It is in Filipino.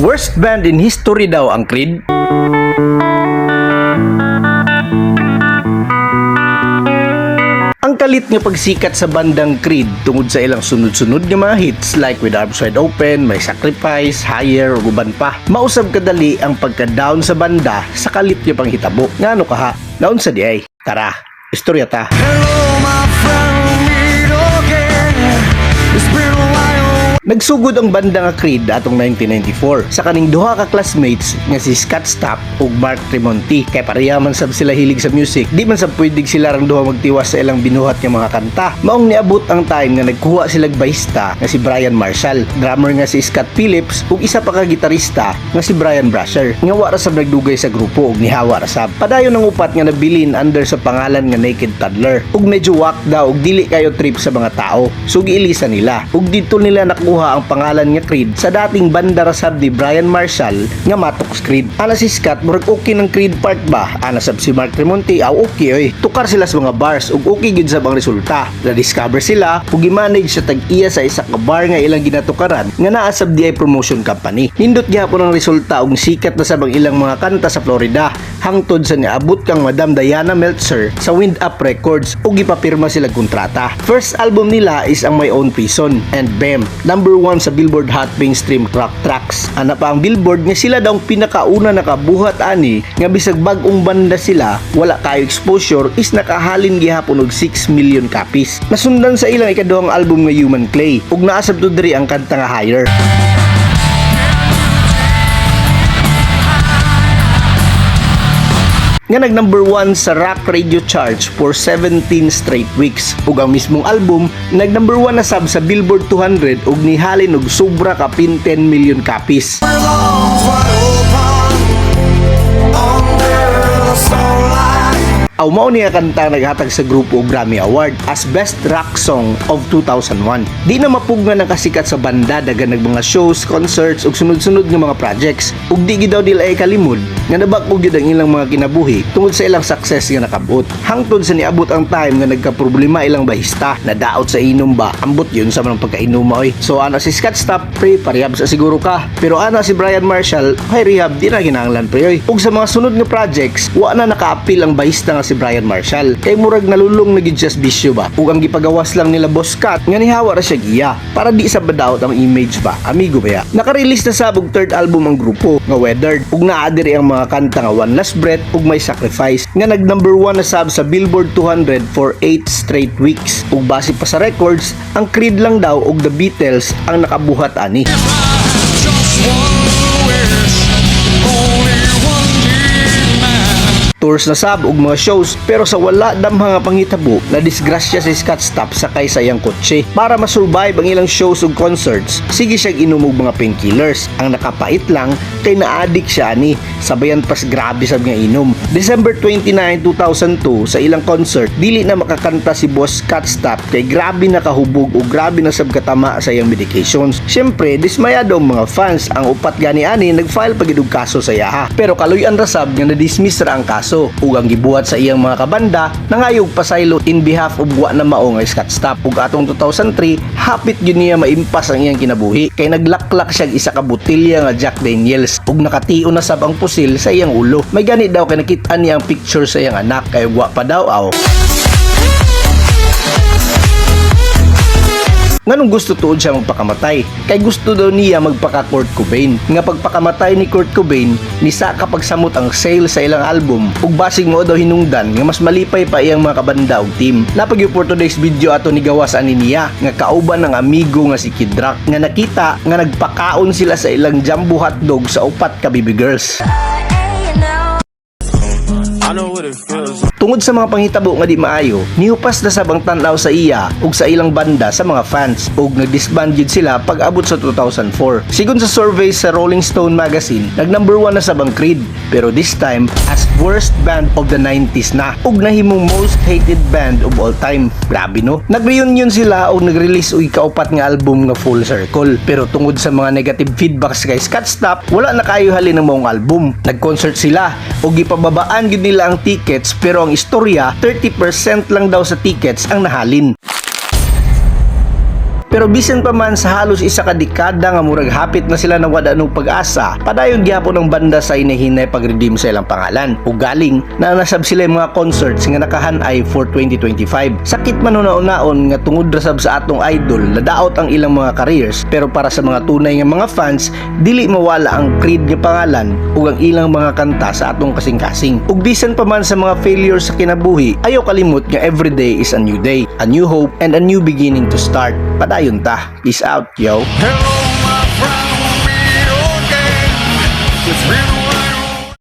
Worst band in history daw ang Creed. Ang kalit nga pagsikat sa bandang Creed tungod sa ilang sunod-sunod nga mga hits like With Arms Wide Open, May Sacrifice, Higher, ug uban pa. Mausab kadali ang pagka-down sa banda sa kalit nga panghitabo. Ngano ka ha? Naon sa di ay? Tara, istorya ta. Nagsugod ang banda nga Creed atong 1994 sa kaning duha ka classmates nga si Scott Stapp ug Mark Tremonti. Kay pareha man sab sila hilig sa music di man sab pwedig sila rang duha magtiwas sa ilang binuhat nga mga kanta. Maong niabot ang time nga nagkuha sila bahista nga si Brian Marshall drummer nga si Scott Phillips ug isa pa ka gitarista nga si Brian Brasher. Nga wa ra sab nagdugay sa grupo ug nihawa ra sab. Padayon ang upat nga nabilin under sa pangalan nga Naked Toddler. Ug medyo wak daw ug dili kayo trip sa mga tao. So giilisa nila. Ug dito nila nakuha ang pangalan nga Creed sa dating banda ra sab ni Brian Marshall nga Matox Creed. Ana si Scott murag okay ng Creed part ba? Ana sab si Mark Tremonti aw okay oy. Tukar sila sa mga bars ug okay gid sab ang resulta. Na discover sila ug gi-manage sa tag-iya sa isa ka bar nga ilang ginatukaran nga naa sab di promotion company. Nindot gyapon ang resulta ug sikat na sab ang ilang mga kanta sa Florida. Hangtod sa niabot kang Madam Diana Meltzer sa Wind Up Records ug gipapirma sila kontrata. First album nila is ang My Own Prison and BAM number 1 sa Billboard Hot Mainstream Rock Tracks. Ana pa ang Billboard nga sila daw pinakauna nakabuhat ani nga bisag bag-ong banda sila wala kayo exposure is nakahalin gihapon og 6 million copies. Nasundan sa ilang ikaduhang album nga Human Clay ug naasab to diri ang kanta nga Higher nga nag number 1 sa rock radio charts for 17 straight weeks. Ug ang mismong album nag number 1 na sab sa Billboard 200 ug nihalin og sobra ka pin 10 million copies. Aw mao niya kanta naghatag sa grupo og Grammy Award as Best Rock Song of 2001. Di na mapugna ng kasikat sa banda dagan nag mga shows, concerts ug sunod-sunod nga mga projects. Ug di gid daw nila ay kalimod nga nabag-o gyud ang ilang mga kinabuhi tungod sa ilang success nga nakabot. Hangtod sa niabot ang time nga nagkaproblema ilang bahista na daot sa inom ba ambot yun sa mga pagkainuma oy. So ana si Scott Stapp pre parehab sa siguro ka. Pero ana si Brian Marshall hay rehab di na kinahanglan pre oy. Ug sa mga sunod nga projects wa na naka-appeal ang bahista nga si Brian Marshall. Kay murag nalulong na gid bisyo ba. Ug ang gipagawas lang nila Boss Cat nga nihawa ra siya giya para di sa badaot ang image ba. Amigo ba ya? Naka-release na sabog third album ang grupo nga Weathered ug naa ang mga kanta nga One Last Breath ug May Sacrifice nga nag number 1 na sab sa Billboard 200 for 8 straight weeks. Ug base pa sa records, ang Creed lang daw ug The Beatles ang nakabuhat ani. Tours na sab ug mga shows pero sa wala dam mga pangitabo na disgrasya si Scott Stapp sa kay sayang kotse para ma-survive ang ilang shows ug concerts. Sige siya inom og mga painkillers. Ang nakapait lang kay na-addict siya ani sabayan pas grabe sab nga inom. December 29 2002 sa ilang concert dili na makakanta si Boss Scott Stapp kay grabe nakahubog ug grabe na sab katama sa iyang medications. Syempre dismayado ang mga fans. Ang upat gani ani nagfile pagid og kaso sa yaha. Pero kaluyan ra sab nga na-dismiss ra ang kaso ug ang gibuhat sa iyang mga kabanda nangayog pasaylo in behalf of wa na mao nga Scott Stapp. Ug atong 2003 hapit gyud niya maimpas ang iyang kinabuhi. Kay naglaklak siya isa ka botelya nga Jack Daniels ug nakatiyo na sab ang pusil sa iyang ulo. May gani daw kay nakita niya ang picture sa iyang anak kay wa pa daw aw nganong gusto tuod siya magpakamatay. Kay gusto daw niya magpaka Kurt Cobain. Nga pagpakamatay ni Kurt Cobain nisa kapag samot ang sale sa ilang album. Ug basig mo daw hinungdan nga mas malipay pa iyang mga kabanda ug team. Napag for today's video ato ni gawas ani niya nga kauban ng amigo nga si Kid Rock nga nakita nga nagpakaon sila sa ilang jumbo hotdog sa upat ka baby girls. I know Tungod sa mga panghitabo nga di maayo, nihupas na sabang tanaw sa iya ug sa ilang banda sa mga fans ug nagdisband gyud sila pag abot sa 2004. Sigon sa survey sa Rolling Stone magazine, nag number 1 na sabang Creed pero this time as worst band of the 90s na ug nahimong most hated band of all time. Grabe no. Nag-reunion sila ug nag-release og kaupat nga album nga Full Circle pero tungod sa mga negative feedbacks kay Scott Stapp, wala na kayo halin ng maong album. Nag-concert sila ug gipababaan gyud nila ang tickets pero ang istorya 30% lang daw sa tickets ang nahalin. Pero bisan pa man sa halos isa ka dekada nga murag hapit na sila ng wada ng pag-asa, padayon gyapon ng banda sa inahinay pag-redeem sa ilang pangalan. Ug galing na nasab sila yung mga concerts nga nakahanay for 2025. Sakit man una-unaon nga tungod ra sab sa atong idol, nadaot ang ilang mga careers, pero para sa mga tunay nga mga fans, dili mawala ang Creed nga pangalan ug ang ilang mga kanta sa atong kasing-kasing. Ug bisan pa man sa mga failures sa kinabuhi, ayaw kalimot nga everyday is a new day, a new hope, and a new beginning to start. Padayon ta. Peace out, yo. Hello, my friend, we'll be okay. It's been